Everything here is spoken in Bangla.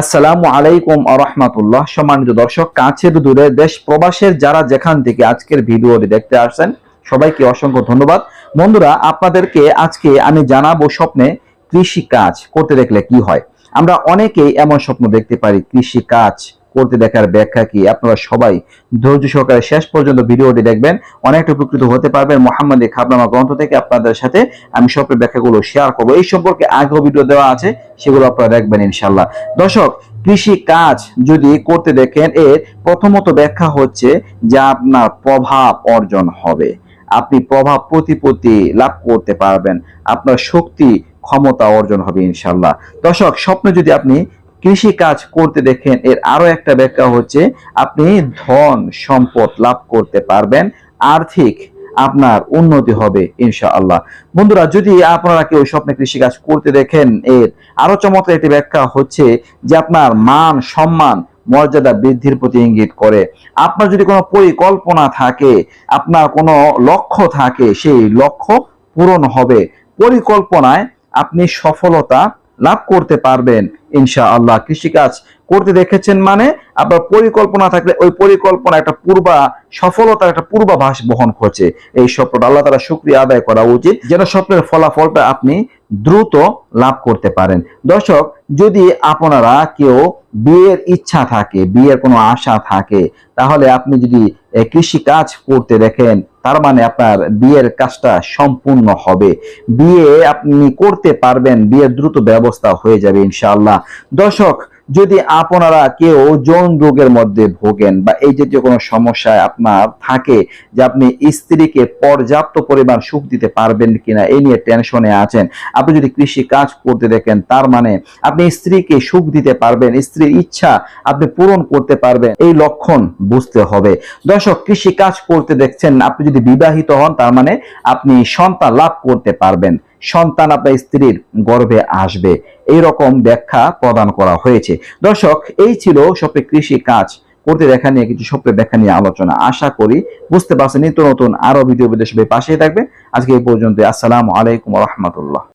আসসালামু আলাইকুম আরহামাতুল্লাহ সম্মানিত দর্শক কাছের দূরে দেশ প্রবাসের যারা যেখান থেকে আজকের ভিডিওটি দেখতে আসছেন, সবাইকে অসংখ্য ধন্যবাদ। বন্ধুরা, আপনাদেরকে আজকে আমি জানাব স্বপ্নে কৃষি কাজ করতে দেখলে কি হয়। আমরা অনেকেই এমন স্বপ্ন দেখতে পারি কৃষি কাজ করতে দেখার ব্যাখ্যা কি? আপনারা সবাই ধৈর্য সহকারে শেষ পর্যন্ত ভিডিওটি দেখবেন। অনেকটা উপকৃত হতে পারবেন মোহাম্মদ খাবনামা গ্রন্থ থেকে আপনাদের সাথে আমি স্বপ্নের ব্যাখ্যাগুলো শেয়ার করব। এই সম্পর্কে আগেও ভিডিও দেওয়া আছে, সেগুলো আপনারা দেখবেন ইনশাল্লাহ দর্শক, কৃষি কাজ যদি করতে দেখেন, এর প্রথমত ব্যাখ্যা হচ্ছে যে আপনার প্রভাব অর্জন হবে। আপনি প্রভাব প্রতিপত্তি লাভ করতে পারবেন। আপনার শক্তি, ক্ষমতা অর্জন হবে ইনশাল্লাহ দর্শক, স্বপ্নে যদি আপনি কৃষি কাজ করতে দেখেন, এর আরও একটা ব্যাখ্যা হচ্ছে, আপনি ধন সম্পদ লাভ করতে পারবেন, আর্থিক আপনার উন্নতি হবে, ইনশাআল্লাহ। বন্ধুরা, যদি আপনারা কেউ স্বপ্নে কৃষি কাজ করতে দেখেন, এর আরও চমৎকার একটি ব্যাখ্যা হচ্ছে যে আপনার মান সম্মান মর্যাদা বৃদ্ধির প্রতি ইঙ্গিত করে। আপনার যদি কোনো পরিকল্পনা থাকে, আপনার কোনো লক্ষ্য থাকে, সেই লক্ষ্য পূরণ হবে। পরিকল্পনায় আপনি সফলতা লাভ করতে পারবেন ইনশা আল্লাহ কৃষিকাজ করতে দেখেছেন মানে আপনার পরিকল্পনা থাকলে ওই পরিকল্পনা একটা পূর্বা সফলতার একটা পূর্বাভাস বহন করছে। এই স্বপ্নটা আল্লাহ তালা শুক্রিয়া আদায় করা উচিত। যেন স্বপ্নের ফলাফলটা আপনি দ্রুত লাভ করতে পারেন। দর্শক, যদি আপনারা কেউ বিয়ের ইচ্ছা থাকে, বিয়ের কোনো আশা থাকে, তাহলে আপনি যদি কৃষি কাজ করতে দেখেন, তার মানে আপনার বিয়ের কাজটা সম্পূর্ণ হবে। বিয়ে আপনি করতে পারবেন, বিয়ের দ্রুত ব্যবস্থা হয়ে যাবে ইনশাআল্লাহ। দর্শক যদি আপনারা কেউ যৌন রোগের মধ্যে ভোগেন বা এই জাতীয় কোনো সমস্যায় আপনার থাকে যে আপনি স্ত্রীকে পর্যাপ্ত পরিমাণ সুখ দিতে পারবেন কিনা, এই নিয়ে টেনশনে আছেন, আপনি যদি কৃষি কাজ করতে দেখেন, তার মানে আপনি স্ত্রীকে সুখ দিতে পারবেন, স্ত্রীর ইচ্ছা আপনি পূরণ করতে পারবেন, এই লক্ষণ বুঝতে হবে। দর্শক, কৃষি কাজ করতে দেখছেন, আপনি যদি বিবাহিত হন, তার মানে আপনি সন্তান লাভ করতে পারবেন। সন্তান আপনার স্ত্রীর গর্ভে আসবে। এই রকম ব্যাখ্যা প্রদান করা হয়েছে। দর্শক, এই ছিল সবে কৃষি কাজ করতে দেখা নিয়ে কিছু স্বপ্নের ব্যাখ্যা নিয়ে আলোচনা। আশা করি বুঝতে পারছেন, নিত্য নতুন আরও ভিডিও বিদেশ পাশে থাকবে। আজকে এই পর্যন্ত আসসালামু আলাইকুম রহমতুল্লাহ।